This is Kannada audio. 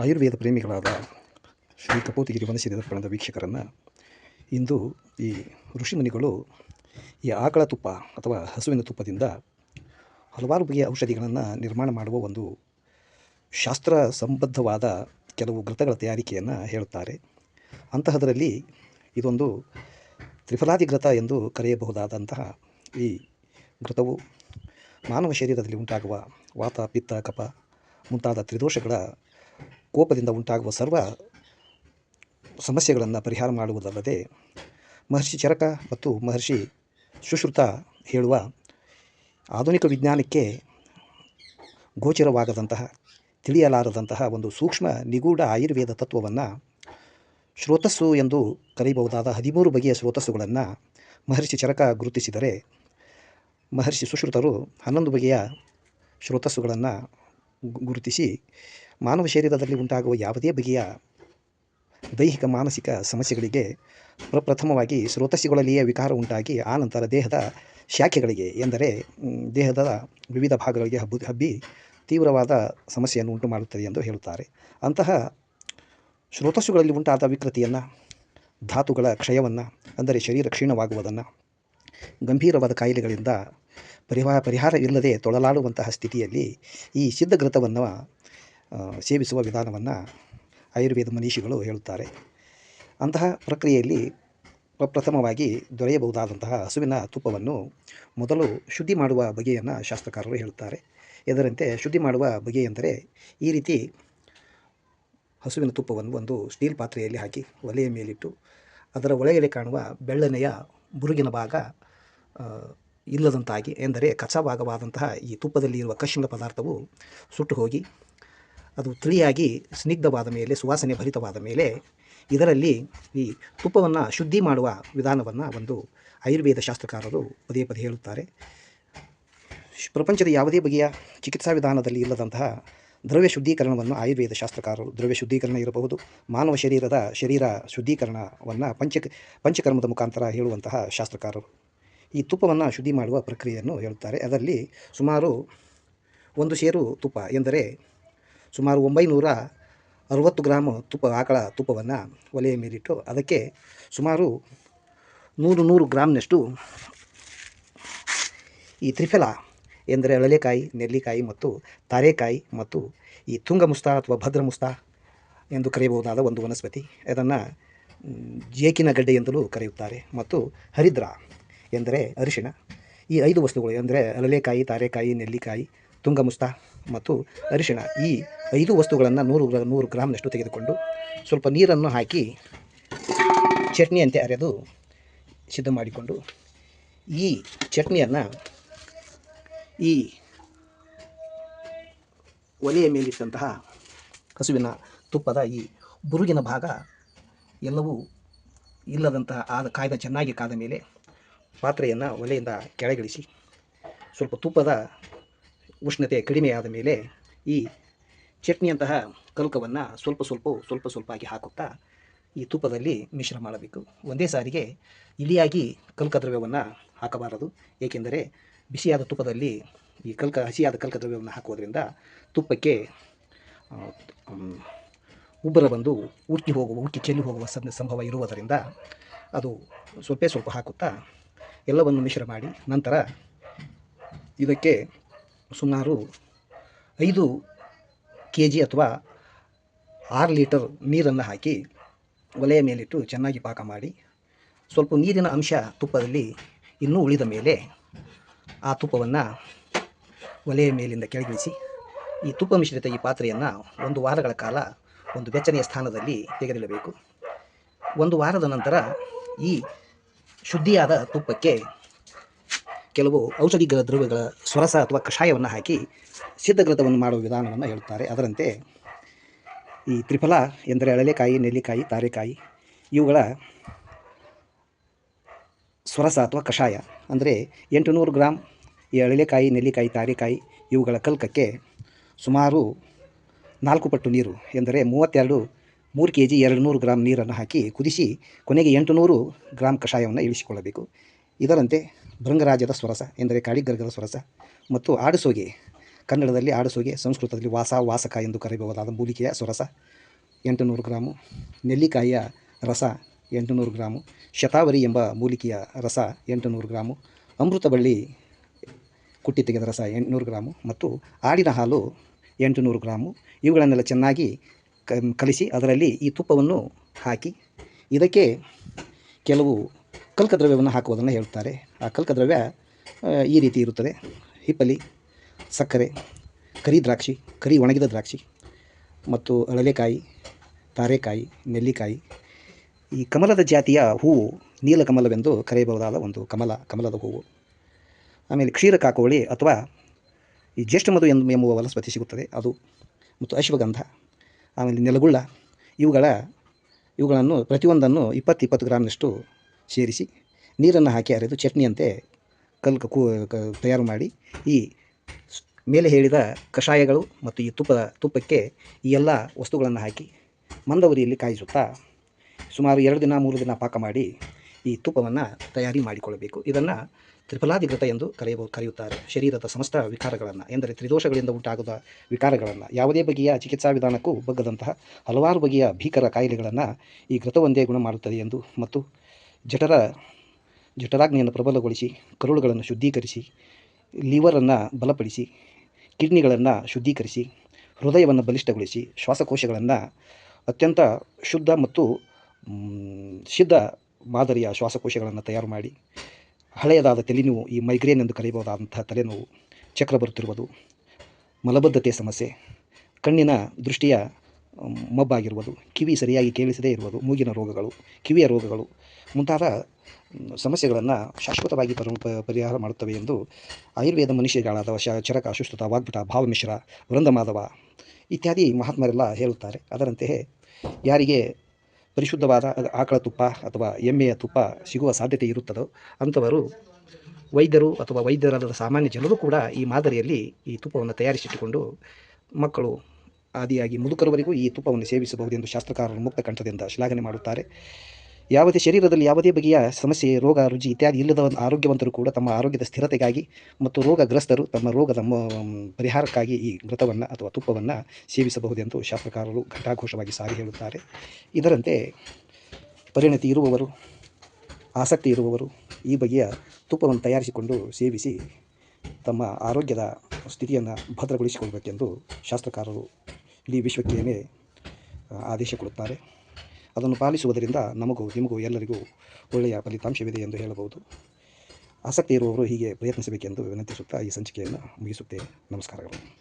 ಆಯುರ್ವೇದ ಪ್ರೇಮಿಗಳಾದ ಶ್ರೀ ಕಪೋತಿಗಿರಿ ವನಸಿರಿ ದರ್ಪಣದ ವೀಕ್ಷಕರನ್ನು ಇಂದು ಈ ಋಷಿಮುನಿಗಳು ಈ ಆಕಳ ತುಪ್ಪ ಅಥವಾ ಹಸುವಿನ ತುಪ್ಪದಿಂದ ಹಲವಾರು ಬಗೆಯ ಔಷಧಿಗಳನ್ನು ನಿರ್ಮಾಣ ಮಾಡುವ ಒಂದು ಶಾಸ್ತ್ರ ಸಂಬದ್ಧವಾದ ಕೆಲವು ಗ್ರಂಥಗಳ ತಯಾರಿಕೆಯನ್ನು ಹೇಳುತ್ತಾರೆ. ಅಂತಹದರಲ್ಲಿ ಇದೊಂದು ತ್ರಿಫಲಾದಿ ಗ್ರತ ಎಂದು ಕರೆಯಬಹುದಾದಂತಹ ಈ ಗ್ರತವು ಮಾನವ ಶರೀರದಲ್ಲಿ ಉಂಟಾಗುವ ವಾತ, ಪಿತ್ತ ಕಪ ಮುಂತಾದ ತ್ರಿದೋಷಗಳ ಕೋಪದಿಂದ ಉಂಟಾಗುವ ಸರ್ವ ಸಮಸ್ಯೆಗಳನ್ನು ಪರಿಹಾರ ಮಾಡುವುದಲ್ಲದೆ ಮಹರ್ಷಿ ಚರಕ ಮತ್ತು ಮಹರ್ಷಿ ಸುಶ್ರುತ ಹೇಳುವ ಆಧುನಿಕ ವಿಜ್ಞಾನಕ್ಕೆ ಗೋಚರವಾಗದಂತಹ, ತಿಳಿಯಲಾರದಂತಹ ಒಂದು ಸೂಕ್ಷ್ಮ ನಿಗೂಢ ಆಯುರ್ವೇದ ತತ್ವವನ್ನು ಶ್ರೋತಸ್ಸು ಎಂದು ಕರೆಯಬಹುದಾದ ಹದಿಮೂರು ಬಗೆಯ ಶ್ರೋತಸ್ಸುಗಳನ್ನು ಮಹರ್ಷಿ ಚರಕ ಗುರುತಿಸಿದರೆ ಮಹರ್ಷಿ ಸುಶ್ರುತರು ಹನ್ನೊಂದು ಬಗೆಯ ಶ್ರೋತಸ್ಸುಗಳನ್ನು ಗುರುತಿಸಿ ಮಾನವ ಶರೀರದಲ್ಲಿ ಉಂಟಾಗುವ ಯಾವುದೇ ಬಗೆಯ ದೈಹಿಕ, ಮಾನಸಿಕ ಸಮಸ್ಯೆಗಳಿಗೆ ಪ್ರಪ್ರಥಮವಾಗಿ ಸ್ರೋತಸ್ಸುಗಳಲ್ಲಿಯೇ ವಿಕಾರ ಉಂಟಾಗಿ ಆನಂತರ ನಂತರ ದೇಹದ ಶಾಖೆಗಳಿಗೆ ಎಂದರೆ ದೇಹದ ವಿವಿಧ ಭಾಗಗಳಿಗೆ ಹಬ್ಬಿ ಹಬ್ಬಿ ತೀವ್ರವಾದ ಸಮಸ್ಯೆಯನ್ನು ಉಂಟು ಮಾಡುತ್ತದೆ ಎಂದು ಹೇಳುತ್ತಾರೆ. ಅಂತಹ ಶ್ರೋತಸ್ಸುಗಳಲ್ಲಿ ಉಂಟಾದ ವಿಕೃತಿಯನ್ನು, ಧಾತುಗಳ ಕ್ಷಯವನ್ನು, ಅಂದರೆ ಶರೀರ ಕ್ಷೀಣವಾಗುವುದನ್ನು, ಗಂಭೀರವಾದ ಕಾಯಿಲೆಗಳಿಂದ ಪರಿಹಾರ ಪರಿಹಾರ ಇಲ್ಲದೆ ತೊಳಲಾಡುವಂತಹ ಸ್ಥಿತಿಯಲ್ಲಿ ಈ ಸಿದ್ಧಘೃತವನ್ನು ಸೇವಿಸುವ ವಿಧಾನವನ್ನು ಆಯುರ್ವೇದ ಮನೀಷಿಗಳು ಹೇಳುತ್ತಾರೆ. ಅಂತಹ ಪ್ರಕ್ರಿಯೆಯಲ್ಲಿ ಪ್ರಪ್ರಥಮವಾಗಿ ದೊರೆಯಬಹುದಾದಂತಹ ಹಸುವಿನ ತುಪ್ಪವನ್ನು ಮೊದಲು ಶುದ್ಧಿ ಮಾಡುವ ಬಗೆಯನ್ನು ಶಾಸ್ತ್ರಕಾರರು ಹೇಳುತ್ತಾರೆ. ಇದರಂತೆ ಶುದ್ಧಿ ಮಾಡುವ ಬಗೆ ಎಂದರೆ ಈ ರೀತಿ ಹಸುವಿನ ತುಪ್ಪವನ್ನು ಒಂದು ಸ್ಟೀಲ್ ಪಾತ್ರೆಯಲ್ಲಿ ಹಾಕಿ ಒಲೆಯ ಮೇಲಿಟ್ಟು ಅದರ ಒಳಗಡೆ ಕಾಣುವ ಬೆಳ್ಳನೆಯ ಬುರುಗಿನ ಭಾಗ ಇಲ್ಲದಂತಾಗಿ ಎಂದರೆ ಕಚ್ಚಾ ಭಾಗವಾದಂತಹ ಈ ತುಪ್ಪದಲ್ಲಿ ಇರುವ ಕಶಿನ ಪದಾರ್ಥವು ಸುಟ್ಟು ಹೋಗಿ ಅದು ತಿಳಿಯಾಗಿ ಸ್ನಿಗ್ಧವಾದ ಮೇಲೆ, ಸುವಾಸನೆ ಭರಿತವಾದ ಮೇಲೆ ಇದರಲ್ಲಿ ಈ ತುಪ್ಪವನ್ನು ಶುದ್ಧಿ ಮಾಡುವ ವಿಧಾನವನ್ನು ಒಂದು ಆಯುರ್ವೇದ ಶಾಸ್ತ್ರಕಾರರು ಪದೇ ಪದೇ ಹೇಳುತ್ತಾರೆ. ಪ್ರಪಂಚದ ಯಾವುದೇ ಬಗೆಯ ಚಿಕಿತ್ಸಾ ವಿಧಾನದಲ್ಲಿ ಇಲ್ಲದಂತಹ ದ್ರವ್ಯ ಶುದ್ಧೀಕರಣವನ್ನು ಆಯುರ್ವೇದ ಶಾಸ್ತ್ರಕಾರರು, ದ್ರವ್ಯ ಶುದ್ಧೀಕರಣ ಇರಬಹುದು, ಮಾನವ ಶರೀರದ ಶರೀರ ಶುದ್ಧೀಕರಣವನ್ನು ಪಂಚ, ಪಂಚಕರ್ಮದ ಮುಖಾಂತರ ಹೇಳುವಂತಹ ಶಾಸ್ತ್ರಕಾರರು. ಈ ತುಪ್ಪವನ್ನು ಶುದ್ಧಿ ಮಾಡುವ ಪ್ರಕ್ರಿಯೆಯನ್ನು ಹೇಳುತ್ತಾರೆ. ಅದರಲ್ಲಿ ಸುಮಾರು ಒಂದು ಸೇರು ತುಪ್ಪ ಎಂದರೆ ಸುಮಾರು ಒಂಬೈನೂರ ಅರುವತ್ತು ಗ್ರಾಮ್ ತುಪ್ಪ, ಆಕಳ ತುಪ್ಪವನ್ನು ಒಲೆಯ ಮೇಲಿಟ್ಟು ಅದಕ್ಕೆ ಸುಮಾರು ನೂರು ನೂರು ಗ್ರಾಮ್ನಷ್ಟು ಈ ತ್ರಿಫಲ ಎಂದರೆ ಅಳಲೆಕಾಯಿ, ನೆಲ್ಲಿಕಾಯಿ ಮತ್ತು ತಾರೆಕಾಯಿ ಮತ್ತು ಈ ತುಂಗ ಮುಸ್ತಾ ಅಥವಾ ಭದ್ರ ಮುಸ್ತಾ ಎಂದು ಕರೆಯಬಹುದಾದ ಒಂದು ವನಸ್ಪತಿ. ಅದನ್ನು ಜೇಕಿನ ಗಡ್ಡೆ ಎಂದಲೂ ಕರೆಯುತ್ತಾರೆ. ಮತ್ತು ಹರಿದ್ರ ಎಂದರೆ ಅರಿಶಿಣ. ಈ ಐದು ವಸ್ತುಗಳು ಎಂದರೆ ಅಳಲೆಕಾಯಿ, ತಾರೆಕಾಯಿ, ನೆಲ್ಲಿಕಾಯಿ ತುಂಗಮುಸ್ತ ಮತ್ತು ಅರಿಶಿಣ ಈ ಐದು ವಸ್ತುಗಳನ್ನು ನೂರು ಗ್ರಾ ನೂರು ಗ್ರಾಮ್ನಷ್ಟು ತೆಗೆದುಕೊಂಡು ಸ್ವಲ್ಪ ನೀರನ್ನು ಹಾಕಿ ಚಟ್ನಿಯಂತೆ ಅರೆದು ಸಿದ್ಧ ಮಾಡಿಕೊಂಡು ಈ ಚಟ್ನಿಯನ್ನು ಈ ಒಲೆಯ ಮೇಲಿಟ್ಟಂತಹ ಹಸುವಿನ ತುಪ್ಪದ ಈ ಬುರುಗಿನ ಭಾಗ ಎಲ್ಲವೂ ಇಲ್ಲದಂತಹ ಆದ ಕಾಯ್ದ ಚೆನ್ನಾಗಿ ಕಾದ ಮೇಲೆ ಪಾತ್ರೆಯನ್ನು ಒಲೆಯಿಂದ ಕೆಳಗಿಳಿಸಿ ಸ್ವಲ್ಪ ತುಪ್ಪದ ಉಷ್ಣತೆ ಕಡಿಮೆಯಾದ ಮೇಲೆ ಈ ಚಟ್ನಿಯಂತಹ ಕಲ್ಕವನ್ನು ಸ್ವಲ್ಪ ಸ್ವಲ್ಪ ಸ್ವಲ್ಪ ಸ್ವಲ್ಪ ಆಗಿ ಹಾಕುತ್ತಾ ಈ ತುಪ್ಪದಲ್ಲಿ ಮಿಶ್ರ ಮಾಡಬೇಕು. ಒಂದೇ ಸಾರಿಗೆ ಇಲಿಯಾಗಿ ಕಲ್ಕ ದ್ರವ್ಯವನ್ನು ಹಾಕಬಾರದು. ಏಕೆಂದರೆ ಬಿಸಿಯಾದ ತುಪ್ಪದಲ್ಲಿ ಈ ಕಲ್ಕ, ಹಸಿಯಾದ ಕಲ್ಕ ದ್ರವ್ಯವನ್ನು ಹಾಕುವುದರಿಂದ ತುಪ್ಪಕ್ಕೆ ಉಬ್ಬರ ಬಂದು ಉಕ್ಕಿ ಹೋಗುವ ಉಕ್ಕಿ ಚೆಲ್ಲಿ ಹೋಗುವ ಸಂಭವ ಇರುವುದರಿಂದ ಅದು ಸ್ವಲ್ಪ ಸ್ವಲ್ಪ ಹಾಕುತ್ತಾ ಎಲ್ಲವನ್ನು ಮಿಶ್ರ ಮಾಡಿ ನಂತರ ಇದಕ್ಕೆ ಸುಮಾರು ಐದು ಕೆ ಜಿ ಅಥವಾ ಆರು ಲೀಟರ್ ನೀರನ್ನು ಹಾಕಿ ಒಲೆಯ ಮೇಲಿಟ್ಟು ಚೆನ್ನಾಗಿ ಪಾಕ ಮಾಡಿ, ಸ್ವಲ್ಪ ನೀರಿನ ಅಂಶ ತುಪ್ಪದಲ್ಲಿ ಇನ್ನೂ ಉಳಿದ ಮೇಲೆ ಆ ತುಪ್ಪವನ್ನು ಒಲೆಯ ಮೇಲಿಂದ ಕೆಳಗಿಳಿಸಿ, ಈ ತುಪ್ಪ ಮಿಶ್ರಿತ ಈ ಪಾತ್ರೆಯನ್ನು ಒಂದು ವಾರಗಳ ಕಾಲ ಒಂದು ಬೆಚ್ಚನೆಯ ಸ್ಥಾನದಲ್ಲಿ ತೆಗೆದಿಡಬೇಕು. ಒಂದು ವಾರದ ನಂತರ ಈ ಶುದ್ಧಿಯಾದ ತುಪ್ಪಕ್ಕೆ ಕೆಲವು ಔಷಧಿ ದ್ರವ್ಯಗಳ ಸ್ವರಸ ಅಥವಾ ಕಷಾಯವನ್ನು ಹಾಕಿ ಸಿದ್ಧಗ್ರತವನ್ನು ಮಾಡುವ ವಿಧಾನವನ್ನು ಹೇಳುತ್ತಾರೆ ಅದರಂತೆ ಈ ತ್ರಿಫಲ ಎಂದರೆ ಅಳಲೆಕಾಯಿ, ನೆಲ್ಲಿಕಾಯಿ, ತಾರೆಕಾಯಿ, ಇವುಗಳ ಸ್ವರಸ ಅಥವಾ ಕಷಾಯ. ಅಂದರೆ ಎಂಟುನೂರು ಗ್ರಾಮ್ ಈ ಅಳಲೆಕಾಯಿ, ನೆಲ್ಲಿಕಾಯಿ, ತಾರೆಕಾಯಿ, ಇವುಗಳ ಕಲ್ಕಕ್ಕೆ ಸುಮಾರು ನಾಲ್ಕು ಪಟ್ಟು ನೀರು ಎಂದರೆ ಮೂವತ್ತೆರಡು ಮೂರು ಕೆ ಜಿ ಎರಡು ನೂರು ಗ್ರಾಮ್ ನೀರನ್ನು ಹಾಕಿ ಕುದಿಸಿ ಕೊನೆಗೆ ಎಂಟು ನೂರು ಗ್ರಾಮ್ ಕಷಾಯವನ್ನು ಇಳಿಸಿಕೊಳ್ಳಬೇಕು. ಇದರಂತೆ ಭೃಂಗರಾಜದ ಸ್ವರಸ, ಎಂದರೆ ಕಾಳಿಗರ್ಗದ ಸ್ವರಸ, ಮತ್ತು ಆಡಸೋಗೆ, ಕನ್ನಡದಲ್ಲಿ ಆಡಸೋಗೆ, ಸಂಸ್ಕೃತದಲ್ಲಿ ವಾಸ, ವಾಸಕ ಎಂದು ಕರೆಯಬಹುದಾದ ಮೂಲಿಕೆಯ ಸ್ವರಸ, ಎಂಟುನೂರು ಗ್ರಾಮು, ನೆಲ್ಲಿಕಾಯಿಯ ರಸ, ಎಂಟುನೂರು ಗ್ರಾಮು, ಶತಾವರಿ ಎಂಬ ಮೂಲಿಕೆಯ ರಸ, ಎಂಟುನೂರು ಗ್ರಾಮು, ಅಮೃತಬಳ್ಳಿ ಕುಟ್ಟಿ ತೆಗೆದ ರಸ, ಎಂಟುನೂರು ಗ್ರಾಮು, ಮತ್ತು ಆಡಿನ ಹಾಲು ಎಂಟುನೂರು ಗ್ರಾಮು, ಇವುಗಳನ್ನೆಲ್ಲ ಚೆನ್ನಾಗಿ ಕಲಿಸಿ ಅದರಲ್ಲಿ ಈ ತುಪ್ಪವನ್ನು ಹಾಕಿ, ಇದಕ್ಕೆ ಕೆಲವು ಕಲ್ಕದ್ರವ್ಯವನ್ನು ಹಾಕುವುದನ್ನು ಹೇಳ್ತಾರೆ. ಆ ಕಲ್ಕದ್ರವ್ಯ ಈ ರೀತಿ ಇರುತ್ತದೆ. ಹಿಪ್ಪಲಿ, ಸಕ್ಕರೆ, ಕರಿ ದ್ರಾಕ್ಷಿ, ಕರಿ ಒಣಗಿದ ದ್ರಾಕ್ಷಿ ಮತ್ತು ಅಳಲೆಕಾಯಿ, ತಾರೆಕಾಯಿ, ನೆಲ್ಲಿಕಾಯಿ. ಈ ಕಮಲದ ಜಾತಿಯ ಹೂವು ನೀಲಕಮಲವೆಂದು ಕರೆಯಬಹುದಾದ ಒಂದು ಕಮಲ, ಕಮಲದ ಹೂವು. ಆಮೇಲೆ ಕ್ಷೀರ ಕಾಕೋಳಿ ಅಥವಾ ಈ ಜ್ಯೇಷ್ಠ ಮಧು ಎಂದು ಎಂಬುವ ವನಸ್ಪತಿ ಸಿಗುತ್ತದೆ. ಅದು ಮತ್ತು ಅಶ್ವಗಂಧ, ಆಮೇಲೆ ನೆಲಗುಳ್ಳ, ಇವುಗಳ, ಇವುಗಳನ್ನು ಪ್ರತಿಯೊಂದನ್ನು ಇಪ್ಪತ್ತು ಇಪ್ಪತ್ತು ಗ್ರಾಮ್ನಷ್ಟು ಸೇರಿಸಿ ನೀರನ್ನು ಹಾಕಿ ಅರೆದು ಚಟ್ನಿಯಂತೆ ಕಲ್ ಕೂ ತಯಾರು ಮಾಡಿ ಈ ಮೇಲೆ ಹೇಳಿದ ಕಷಾಯಗಳು ಮತ್ತು ಈ ತುಪ್ಪದ ತುಪ್ಪಕ್ಕೆ ಈ ಎಲ್ಲ ವಸ್ತುಗಳನ್ನು ಹಾಕಿ ಮಂದವರಿಯಲ್ಲಿ ಕಾಯಿಸುತ್ತಾ ಸುಮಾರು ಎರಡು ದಿನ, ಮೂರು ದಿನ ಪಾಕ ಮಾಡಿ ಈ ತುಪ್ಪವನ್ನು ತಯಾರಿ ಮಾಡಿಕೊಳ್ಳಬೇಕು. ಇದನ್ನು ತ್ರಿಫಲಾಧಿಕೃತ ಎಂದು ಕರೆಯಬಹುದು ಕರೆಯುತ್ತಾರೆ. ಶರೀರದ ಸಮಸ್ತ ವಿಕಾರಗಳನ್ನು, ಎಂದರೆ ತ್ರಿದೋಷಗಳಿಂದ ಉಂಟಾಗುವ ವಿಕಾರಗಳನ್ನು, ಯಾವುದೇ ಬಗೆಯ ಚಿಕಿತ್ಸಾ ವಿಧಾನಕ್ಕೂ ಬಗ್ಗದಂತಹ ಹಲವಾರು ಬಗೆಯ ಭೀಕರ ಕಾಯಿಲೆಗಳನ್ನು ಈ ಘೃತವೊಂದೇ ಗುಣ ಮಾಡುತ್ತದೆ ಎಂದು ಮತ್ತು ಜಠರ, ಜಠರಾಗ್ನಿಯನ್ನು ಪ್ರಬಲಗೊಳಿಸಿ, ಕರುಳುಗಳನ್ನು ಶುದ್ಧೀಕರಿಸಿ, ಲಿವರನ್ನು ಬಲಪಡಿಸಿ, ಕಿಡ್ನಿಗಳನ್ನು ಶುದ್ಧೀಕರಿಸಿ, ಹೃದಯವನ್ನು ಬಲಿಷ್ಠಗೊಳಿಸಿ, ಶ್ವಾಸಕೋಶಗಳನ್ನು ಅತ್ಯಂತ ಶುದ್ಧ ಮತ್ತು ಸಿದ್ಧ ಮಾದರಿಯ ಶ್ವಾಸಕೋಶಗಳನ್ನು ತಯಾರು ಮಾಡಿ, ಹಳೆಯದಾದ ತಲೆನೋವು ಈ ಮೈಗ್ರೇನ್ ಎಂದು ಕರೆಯಬಹುದಾದಂಥ ತಲೆನೋವು, ಚಕ್ರ ಬರುತ್ತಿರುವುದು, ಮಲಬದ್ಧತೆ ಸಮಸ್ಯೆ, ಕಣ್ಣಿನ ದೃಷ್ಟಿಯ ಮ್, ಮಬ್ಬಾಗಿರುವುದು ಕಿವಿ ಸರಿಯಾಗಿ ಕೇಳಿಸದೇ ಇರುವುದು ಮೂಗಿನ ರೋಗಗಳು ಕಿವಿಯ ರೋಗಗಳು ಮುಂತಾದ ಸಮಸ್ಯೆಗಳನ್ನು ಶಾಶ್ವತವಾಗಿ ಪರ ಪರಿಹಾರ ಮಾಡುತ್ತವೆ ಎಂದು ಆಯುರ್ವೇದ ಮನುಷ್ಯಗಳಾದ ಶ ಚರಕ ಅಶುಶ್ರುತ ವಾಗ್ಭಟ ಭಾವಮಿಶ್ರ ವೃಂದಮಾಧವ ಇತ್ಯಾದಿ ಮಹಾತ್ಮರೆಲ್ಲ ಹೇಳುತ್ತಾರೆ. ಅದರಂತೆಯೇ ಯಾರಿಗೆ ಪರಿಶುದ್ಧವಾದ ಆಕಳ ತುಪ್ಪ ಅಥವಾ ಎಮ್ಮೆಯ ತುಪ್ಪ ಸಿಗುವ ಸಾಧ್ಯತೆ ಇರುತ್ತದೋ ಅಂಥವರು ವೈದ್ಯರು ಅಥವಾ ವೈದ್ಯರಾದ ಸಾಮಾನ್ಯ ಜನರು ಕೂಡ ಈ ಮಾದರಿಯಲ್ಲಿ ಈ ತುಪ್ಪವನ್ನು ತಯಾರಿಸಿಟ್ಟುಕೊಂಡು ಮಕ್ಕಳು ಆದಿಯಾಗಿ ಮುದುಕರವರೆಗೂ ಈ ತುಪ್ಪವನ್ನು ಸೇವಿಸಬಹುದೆಂದು ಶಾಸ್ತ್ರಕಾರರು ಮುಕ್ತ ಕಂಠದಿಂದ ಶ್ಲಾಘನೆ ಮಾಡುತ್ತಾರೆ. ಯಾವುದೇ ಶರೀರದಲ್ಲಿ ಯಾವುದೇ ಬಗೆಯ ಸಮಸ್ಯೆ, ರೋಗ, ರುಜಿ ಇತ್ಯಾದಿ ಇಲ್ಲದ ಆರೋಗ್ಯವಂತರು ಕೂಡ ತಮ್ಮ ಆರೋಗ್ಯದ ಸ್ಥಿರತೆಗಾಗಿ ಮತ್ತು ರೋಗಗ್ರಸ್ತರು ತಮ್ಮ ರೋಗದ ಪರಿಹಾರಕ್ಕಾಗಿ ಈ ಮೃತವನ್ನು ಅಥವಾ ತುಪ್ಪವನ್ನು ಸೇವಿಸಬಹುದೆಂದು ಶಾಸ್ತ್ರಕಾರರು ಘಟಾಘೋಷವಾಗಿ ಸಾರಿ ಹೇಳುತ್ತಾರೆ. ಇದರಂತೆ ಪರಿಣತಿ ಇರುವವರು, ಆಸಕ್ತಿ ಇರುವವರು ಈ ಬಗೆಯ ತುಪ್ಪವನ್ನು ತಯಾರಿಸಿಕೊಂಡು ಸೇವಿಸಿ ತಮ್ಮ ಆರೋಗ್ಯದ ಸ್ಥಿತಿಯನ್ನು ಭದ್ರಗೊಳಿಸಿಕೊಳ್ಬೇಕೆಂದು ಶಾಸ್ತ್ರಕಾರರು ಇಡೀ ವಿಶ್ವಕ್ಕೇನೆ ಆದೇಶ ಕೊಡುತ್ತಾರೆ. ಅದನ್ನು ಪಾಲಿಸುವುದರಿಂದ ನಮಗೂ ನಿಮಗೂ ಎಲ್ಲರಿಗೂ ಒಳ್ಳೆಯ ಫಲಿತಾಂಶವಿದೆ ಎಂದು ಹೇಳಬಹುದು. ಆಸಕ್ತಿ ಇರುವವರು ಹೀಗೆ ಪ್ರಯತ್ನಿಸಬೇಕೆಂದು ವಿನಂತಿಸುತ್ತಾ ಈ ಸಂಚಿಕೆಯನ್ನು ಮುಗಿಸುತ್ತೇನೆ. ನಮಸ್ಕಾರಗಳು.